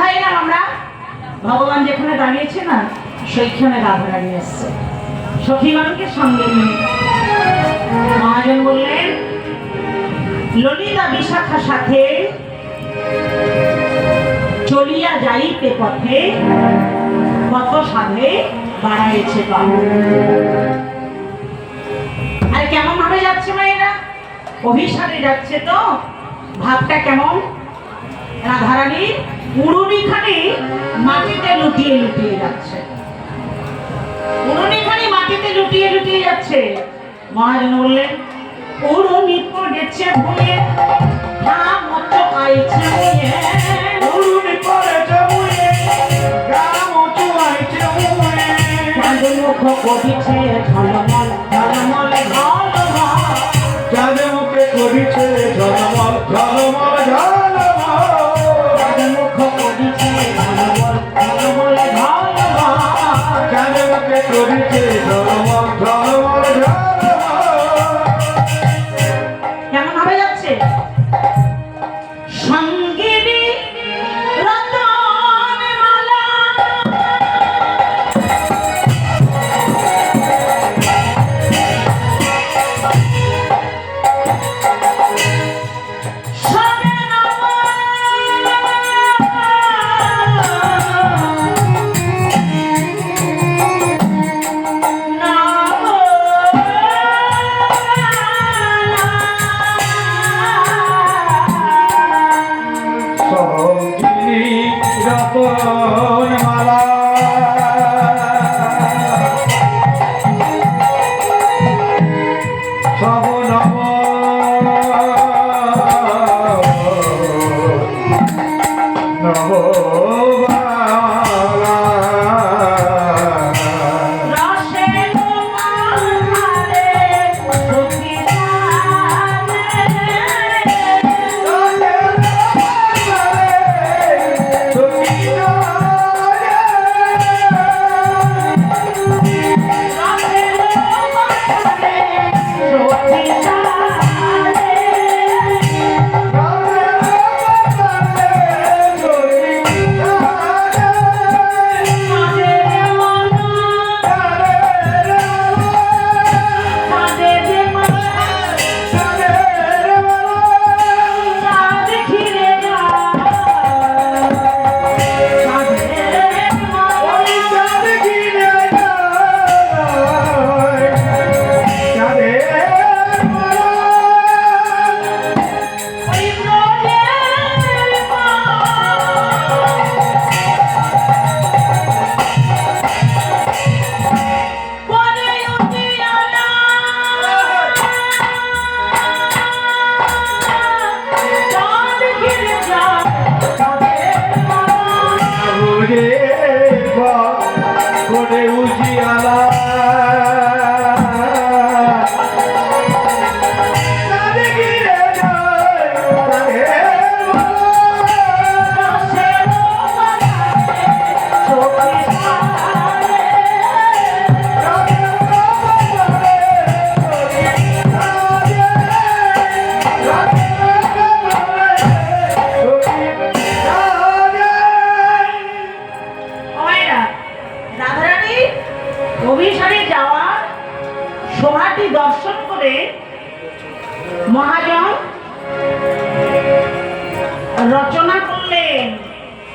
কোথায় এলাম আমরা? ভগবান যেখানে দাঁড়িয়েছে না, সেইখানে রাধা রানী এসছে। সখীগণকে সঙ্গে নিয়ে। মহাজন বললেন, ললিতা বিশাখা সাথে চলিয়া যাইতে পথে কত সাধে বাড়াইছে আর কেমন ভাবে যাচ্ছে মায়েরা? অভিসারে যাচ্ছে তো? ভাবটা কেমন? রাধারানী উড়ুনিখানি মাটিতে লুটিয়ে লুটিয়ে যাচ্ছে উড়ুনিখানি মাটিতে লুটিয়ে লুটিয়ে যাচ্ছে মহাজন বললেন উড়ুনি পড়েছে ভুয়ে ঘাম মতো আইছে ভুঁয়ে। উড়ুনি পড়েছে মুয়ে, গ্রাম উঁচু আইছে মুয়ে। চাঁদ মুখ করিছে ঝলমল ঝলমল ঝলমল চাঁদ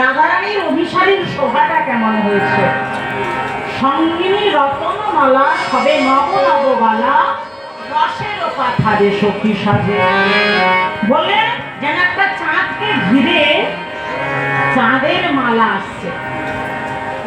রাধারানীর অভিসারীর শোভাটা কেমন হয়েছে? সঙ্গিনী রতনমালা, সবে নব নববালা রসের পাথারে সখী সাজে। বললেন যেন একটা চাঁদকে ঘিরে চাঁদের মালা আসছে।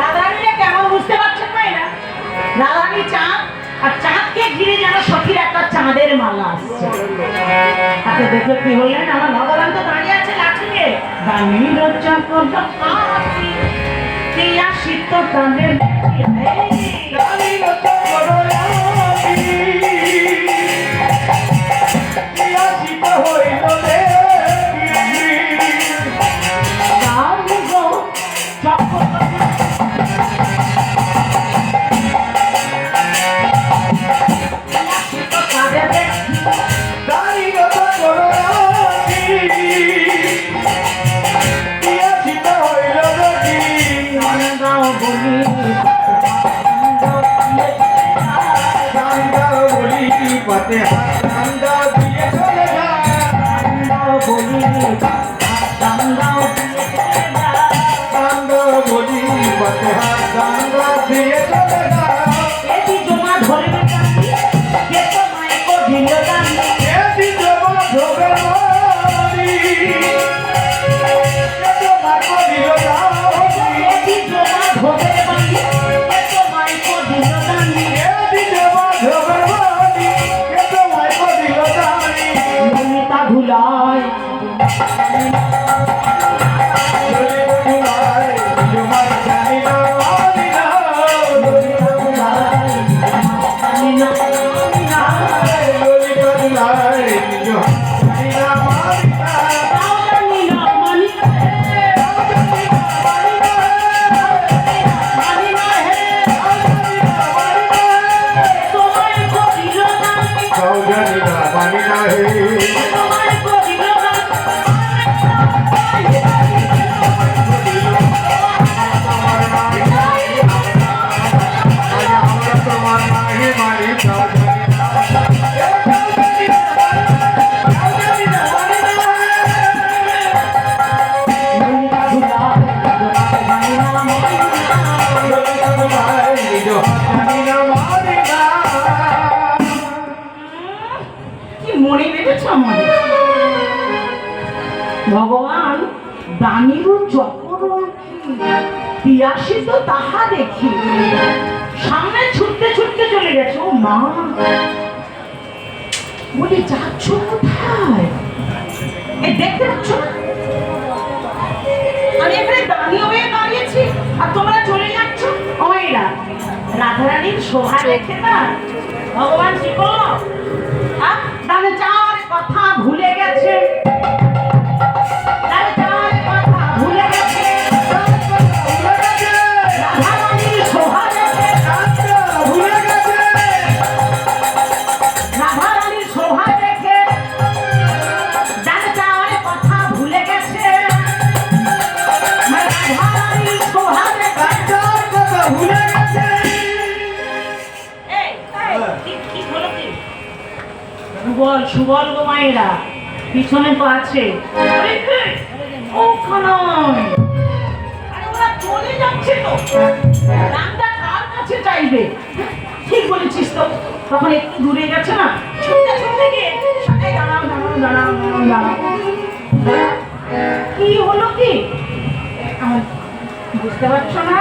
রাধারানীরা কেমন বুঝতে পারছেন না এরা রাধারানী চাঁদ আর চাঁদকে ঘিরে যেন সখীর একটা চাঁদের মালা আসছে। তাকে দেখে কি বললেন? আমার ভগবান তো রচন করল কাঠি ক্রিয়া শীত তাঁদের me আমাদের। ভগবান দানিরু পিয়াসী তো তাহা দেখি। সামনে ছুটতে ছুটতে চলে গেছে ও মা। বলি যাচ্ছ কোথায়? এ দেখতে পাচ্ছ আমি এখানে দাঁড়িয়ে হয়ে দাঁড়িয়েছি আর তোমরা চলে যাচ্ছ? ওইরা রাধারানীর শোভা দেখে না? ভগবান আহ, তাহলে যাওয়ার কথা ভুলে গেছে। সুবল মায়েরা, পিছনে তো আছে। ঠিক বলেছিস তো। তখন একটু দূরে গেছে না? ছুটতে ছুটতে গিয়ে কি হলো কি? বুঝতে পারছ না?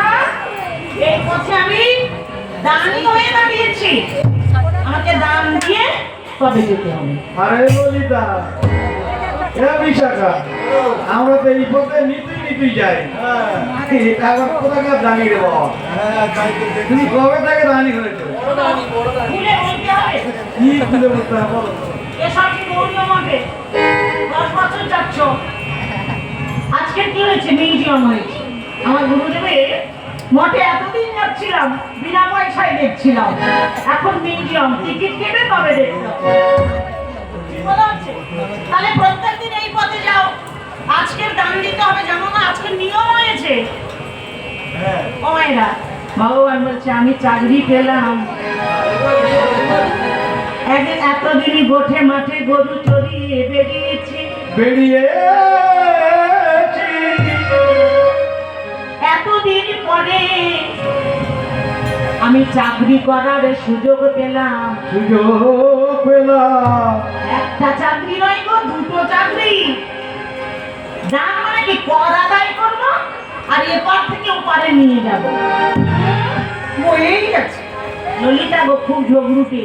এই পথে আমি দানি হয়ে দাঁড়িয়েছি। আমাকে দান দিয়ে তবে যেতে হবে। আরে ললিতা বিশাখা। আমরা তো এই পথে নিতুই নিতুই যাই। কোথাকার দাঁড়িয়ে রে বাবা তুমি কবে থেকে দাঁড়িয়ে হয়েছে? কি খুলে বলতে হবে বলো আজকে কি হয়েছে? মিউজিয়াম হয়েছে। আমার গুরুদেবে মঠে এতদিন যাচ্ছিলাম বিনা পয়সায় দেখছিলাম। এখন মিউজিয়াম টিকিট কেটে তবে দেখতে। হবে। বলা হচ্ছে? তাহলে এই পথে যাও। আজকের দান দিতে হবে জানো না? আজকে নিয়ম হয়েছে। হ্যাঁ। ভগবান বলছে আমি চাকরি পেলাম। একদিন এতদিনই গোঠে মাঠে গরু চড়িয়ে বেরিয়েছি। বেরিয়েছি এতদিন পরে আমি চাকরি করার সুযোগ পেলাম। সুযোগ পেলাম। একটা চাকরি নয় গো দুটো চাকরি। যার মানে কি? কর আদায় করব আর এপার থেকে ওপারে নিয়ে যাব। হয়েই গেছে। ললিতা গো খুব ঝগড়ুটে।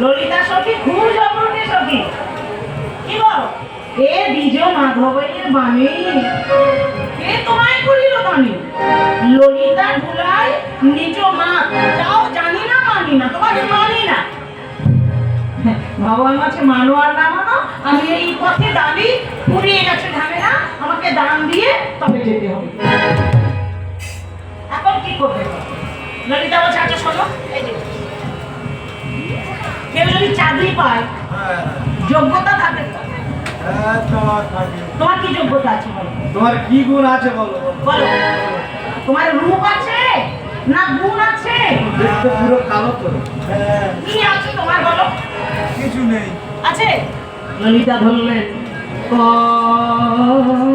ললিতা সখী খুব ঝগড়ুটে সখী। কি বল? এ দ্বিজ মাধবের বাণী। এ তোমায় করিল বাণী ললিতা ভুলায় নিজ মা। যাও জানি না মানি না তোমাকে মানি না। ভগবান আছে মানো আর না মানো আমি এই পথে দাবি ফুরিয়ে গেছে ঝামেলা আমাকে দান দিয়ে তবে যেতে হবে। এখন কি করবে? ললিতা বলছে আচ্ছা শোনো এই যে কেউ যদি চাকরি পায় হ্যাঁ। যোগ্যতা থাকে তো। হ্যাঁ, তোমার কি যোগ্যতা আছে বলো? তোমার কি গুণ আছে বলো? বলো। তোমার রূপ আছে না গুণ আছে? দেখতে পুরো কালো তো। হ্যাঁ কি আছে তোমার বলো? কিছু নেই। আছে? ললিতা ধরলেন। কোন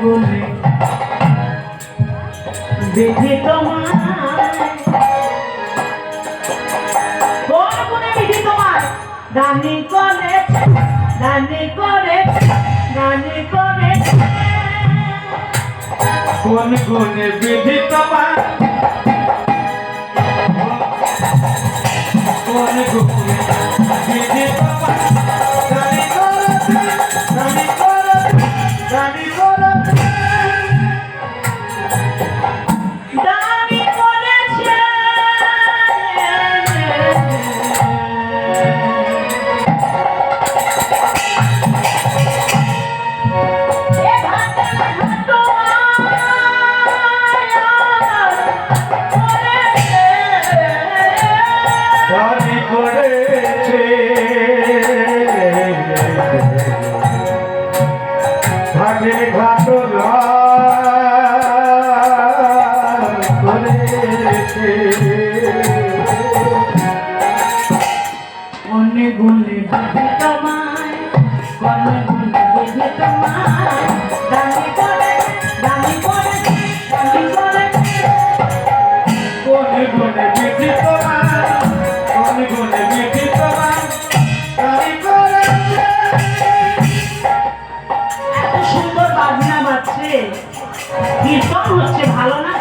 গুনে বিধি তোমার কোন গুণে বিধি তোমার? দানি করে দানি করে দানি করে কোন গুণে বিধি তোমার? কোন গুণে বিধি তোমার? લાલ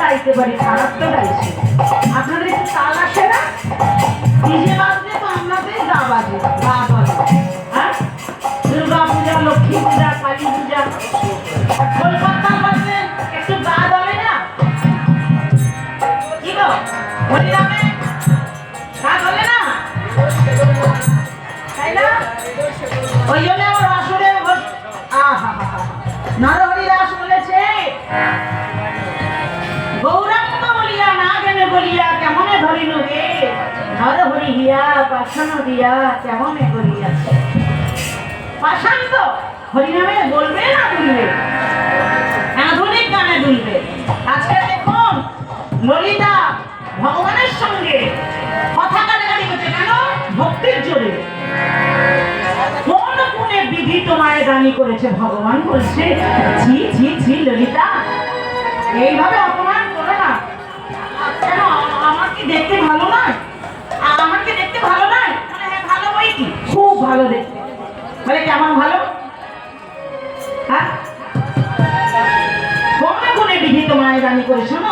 গাইতে পারি খারাপ গাইছে আপনাদের একটু তাল আসে না? ডিজে বাজলে নরহরি হিয়া দিয়া কেমনে করিয়াছে পাশান তো হরিনামে বলবে না দুলবে? আধুনিক গানে দুলবে। আজকে দেখুন, ললিতা ভগবানের সঙ্গে কথা কাটাকাটি করছে। কেন? ভক্তির জোরে। কোন গুণে বিধি তোমায় দানি করেছে ভগবান বলছে, ঝি ঝি ঝি, ললিতা, এইভাবে অপমান করো না। কেন? আমার কি দেখতে ভালো নয় আ- আমার কি দেখতে ভালো নয় মানে হ্যাঁ ভালো বই কি খুব ভালো দেখতে বলে কেমন ভালো? হ্যাঁ? কোন গুণে বিধি তোমায় দানি করেছ না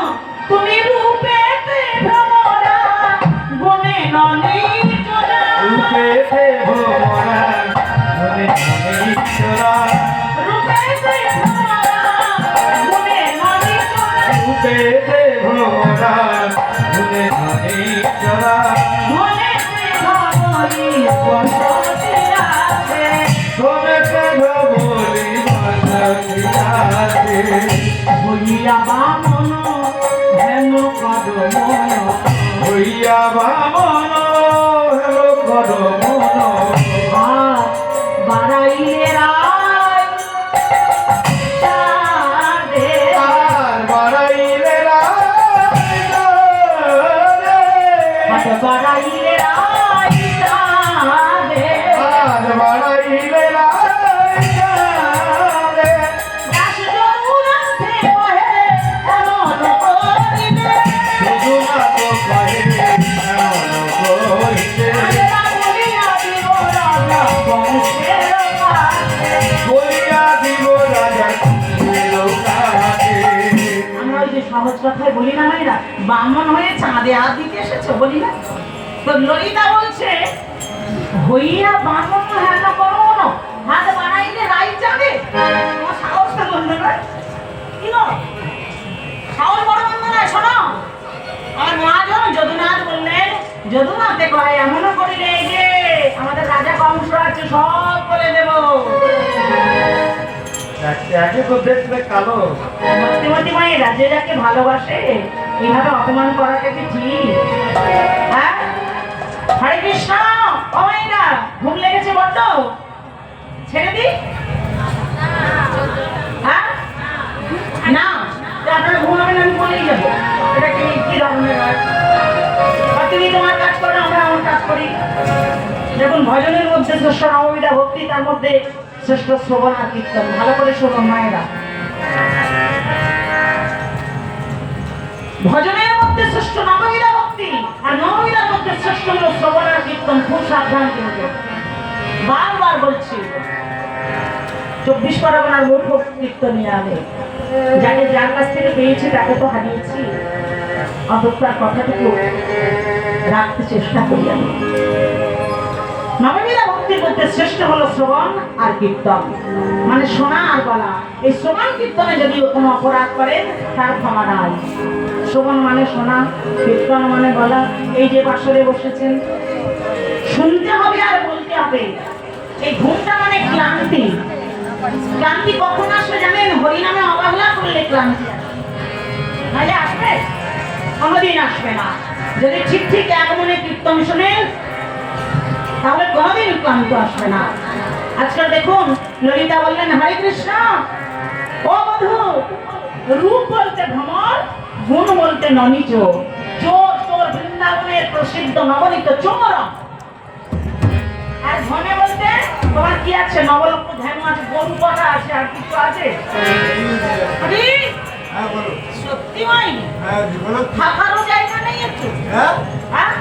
বামন হয়ে চাঁদে হাত দিতে এসেছে বলি না? তো ললিতা বলছে হইয়া বামন হেন করো না হাত বাড়াইলে রাই চাঁদে? তোমার সাহসটা বন্ধ নয়? কি সাহস বড় বন্ধ নয় শোনো। আমার মহাজন যদুনাথ বললেন যদুনাথে কয় এমনও করিলে যে আমাদের রাজা কংস আছে সব বলে দেবো। একে তো দেখলে কালো। মায়েরা যাকে ভালোবাসে এইভাবে অপমান করাটা কি ঠিক? হ্যাঁ? হরে কৃষ্ণ! মায়েরা ঘুম লেগেছে বড্ড? ছেড়ে দি। হ্যাঁ? না আপনারা ঘুমাবেন, আমি বলেই যাব। এটা কি কি ধরনের তুমি তোমার কাজ করো আমরা আমার কাজ করি। দেখুন, ভজনের মধ্যে শ্রেষ্ঠ নবমীরা ভক্তি, তার মধ্যে শ্রেষ্ঠ শ্রবণ আর কীর্তন। ভালো করে শোনো, মায়েরা। ভজনের মধ্যে শ্রেষ্ঠ নবমীরা ভক্তি? আর নবমীরার মধ্যে শ্রেষ্ঠ হলো শ্রবণ আর কীর্তন খুব সাবধান কিন্তু বারবার বলছি, চব্বিশ পরগনার মূর্খ কীর্তনিয়া আমি যাকে যার কাছ থেকে পেয়েছি, তাকে তো হারিয়েছি। তার কথাটুকু রাখতে চেষ্টা করি আমি। নবমীরা ভক্তির মধ্যে শ্রেষ্ঠ হলো শ্রবণ আর কীর্তন। মানে শোনা আর বলা। এই শ্রবণ কীর্তনে যদি কোনো অপরাধ করে তার ক্ষমা নাই। শ্রবণ মানে শোনা কীর্তন মানে বলা এই যে বাসরে বসেছেন। শুনতে হবে আর বলতে হবে। এই ঘুমটা মানে ক্লান্তি। ক্লান্তি কখন আসবে জানেন? হরিনামে অবহেলা করলে ক্লান্তি। নাহলে আসবে? কোনোদিন আসবে না। যদি ঠিক ঠিক এক মনে কীর্তন শোনেন ক্লান্ত আসবে না। আজকাল দেখুন, ললিতা বললেন, হরে কৃষ্ণ, ও বধু, রূপ বলতে ভ্রমর গুণ বলতে ননিজ চোর চোর বৃন্দাবনের প্রসিদ্ধ নবনীত চোর আর ধনে বলতে তোমার কি আছে? নবলক্ষ ধ্যান আছে গরু কথা আছে আর কিছু আছে? সত্যি মাই? থাকারও জায়গা নেই একটু। হ্যাঁ?